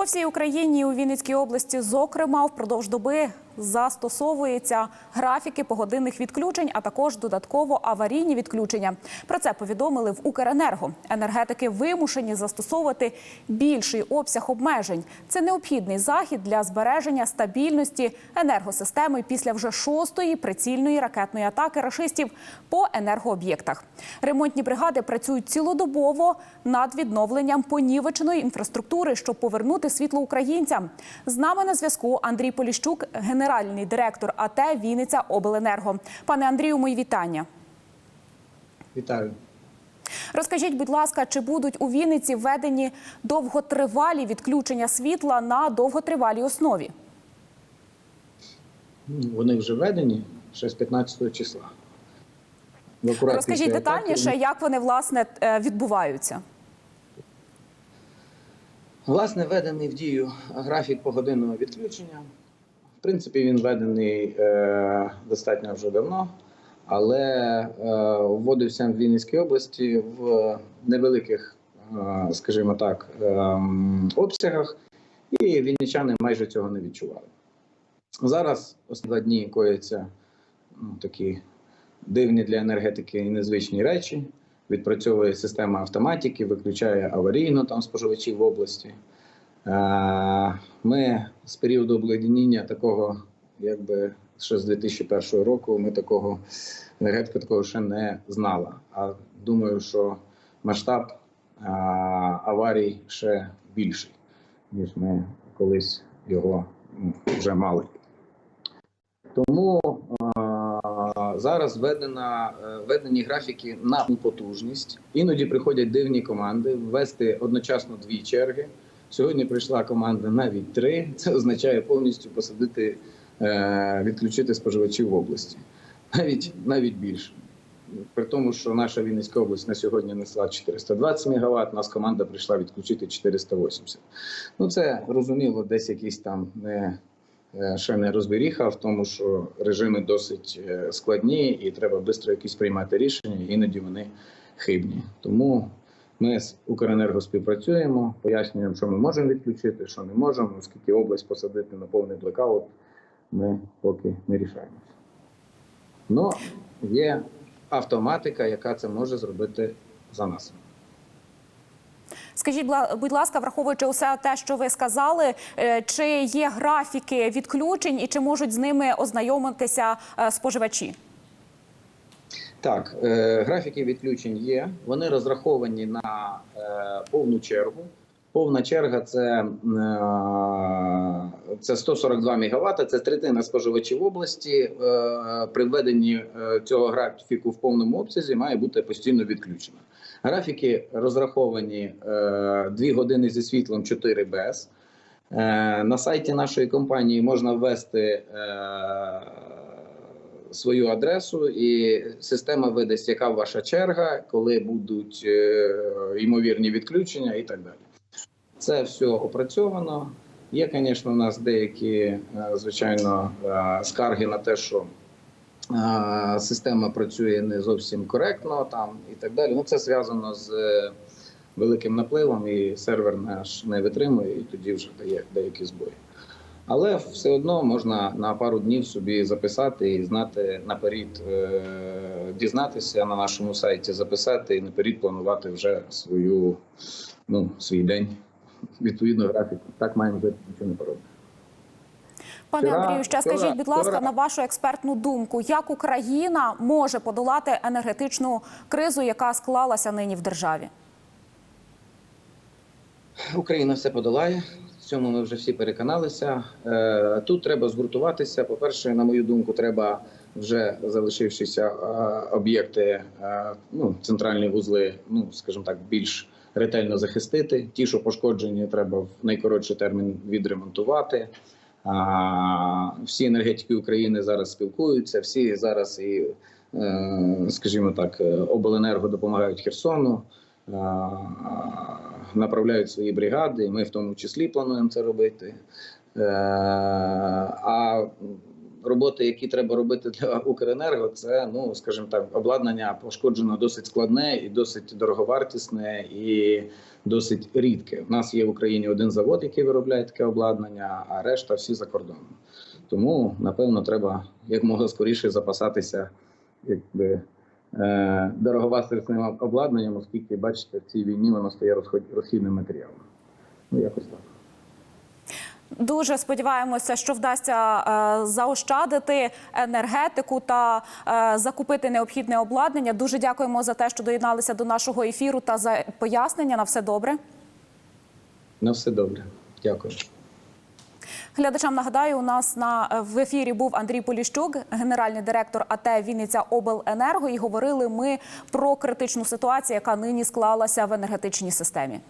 По всій Україні у Вінницькій області, зокрема, впродовж доби застосовуються графіки погодинних відключень, а також додатково аварійні відключення. Про це повідомили в Укренерго. Енергетики вимушені застосовувати більший обсяг обмежень. Це необхідний захід для збереження стабільності енергосистеми після вже шостої прицільної ракетної атаки рашистів по енергооб'єктах. Ремонтні бригади працюють цілодобово над відновленням понівеченої інфраструктури, щоб повернути світло українцям. З нами на зв'язку Андрій Поліщук, генеральний директор АТ Вінниця Обленерго. Пане Андрію, мої вітання. Вітаю. Розкажіть, будь ласка, чи будуть у Вінниці введені довготривалі відключення світла на довготривалій основі? Вони вже введені ще з 15 числа. Розкажіть детальніше, як вони власне е, відбуваються. Власне, введений в дію графік погодинного відключення. Принципі, він введений е, достатньо вже давно, але е, вводився в Вінницькій області в невеликих, е, скажімо так, е, обсягах, і вінничани майже цього не відчували. Зараз два дні кояться ну, такі дивні для енергетики і незвичні речі. Відпрацьовує система автоматики, виключає аварійно там споживачів в області. Е, Ми з періоду обледеніння такого, якби ще з 2001 року, ми такого енергетика такого ще не знала. А думаю, що масштаб е, аварій ще більший, ніж ми колись його вже мали. Тому е, зараз введена, введені графіки на потужність. Іноді приходять дивні команди ввести одночасно дві черги. Сьогодні прийшла команда навіть три. Це означає повністю посадити, е, відключити споживачів в області. Навіть навіть більше. При тому, що наша Вінницька область на сьогодні несла 420 МВт, нас команда прийшла відключити 480. Ну це розуміло, десь якісь там не е, ще не розберіха в тому, що режими досить е, складні, і треба швидко якісь приймати рішення. Іноді вони хибні. Тому ми з Укренерго співпрацюємо, пояснюємо, що ми можемо відключити, що не можемо, оскільки область посадити на повний блекаут, ми поки не рішаємося. Ну, є автоматика, яка це може зробити за нас. Скажіть, будь ласка, враховуючи усе те, що ви сказали, е, чи є графіки відключень і чи можуть з ними ознайомитися е, споживачі? Так, е, графіки відключень є. Вони розраховані на е, повну чергу. Повна черга це, е, це 142 МВт, це третина споживачів області. Е, при введенні е, цього графіку в повному обсязі має бути постійно відключено. Графіки розраховані е, 2 години зі світлом, 4 без. На сайті нашої компанії можна ввести свою адресу, і система видасть, яка ваша черга, коли будуть е, ймовірні відключення і так далі. Це все опрацьовано. Є, звісно, у нас деякі, е, звичайно, е, скарги на те, що система працює не зовсім коректно там і так далі. Ну, це зв'язано з великим напливом, і сервер наш не витримує, і тоді вже дає деякі збої. Але все одно можна на пару днів собі записати і знати наперед, е, дізнатися на нашому сайті, записати і наперед планувати вже свою, ну, свій день. Відповідно, графік. Так маємо жити, нічого не поробити. Пане Вчора- Андрію, ще вчора- скажіть, будь ласка, вчора- на вашу експертну думку, як Україна може подолати енергетичну кризу, яка склалася нині в державі? Україна все подолає. Цьому ми вже всі переконалися. Е, Тут треба згуртуватися. По-перше, на мою думку, треба вже залишившися е, об'єкти, е, ну, центральні вузли, ну скажімо так, більш ретельно захистити. Ті, що пошкоджені, треба в найкоротший термін відремонтувати. Всі енергетики України зараз спілкуються, всі зараз і, скажімо так, обленерго допомагають Херсону. Направляють свої бригади, і ми в тому числі плануємо це робити. Е, А роботи, які треба робити для Укренерго, це ну скажімо так, обладнання пошкоджено досить складне і досить дороговартісне і досить рідке. У нас є в Україні один завод, який виробляє таке обладнання, а решта всі за кордоном. Тому напевно треба якмога скоріше запасатися, якби. Е, Дороговартісним обладнанням, оскільки бачите, в цій війні воно стає розхідним матеріалом. Ну якось так. Дуже сподіваємося, що вдасться е, заощадити енергетику та е, закупити необхідне обладнання. Дуже дякуємо за те, що доєдналися до нашого ефіру та за пояснення. На все добре. На все добре. Дякую. Глядачам нагадаю, у нас на в ефірі був Андрій Поліщук, генеральний директор АТ Вінниця Обленерго. І говорили ми про критичну ситуацію, яка нині склалася в енергетичній системі.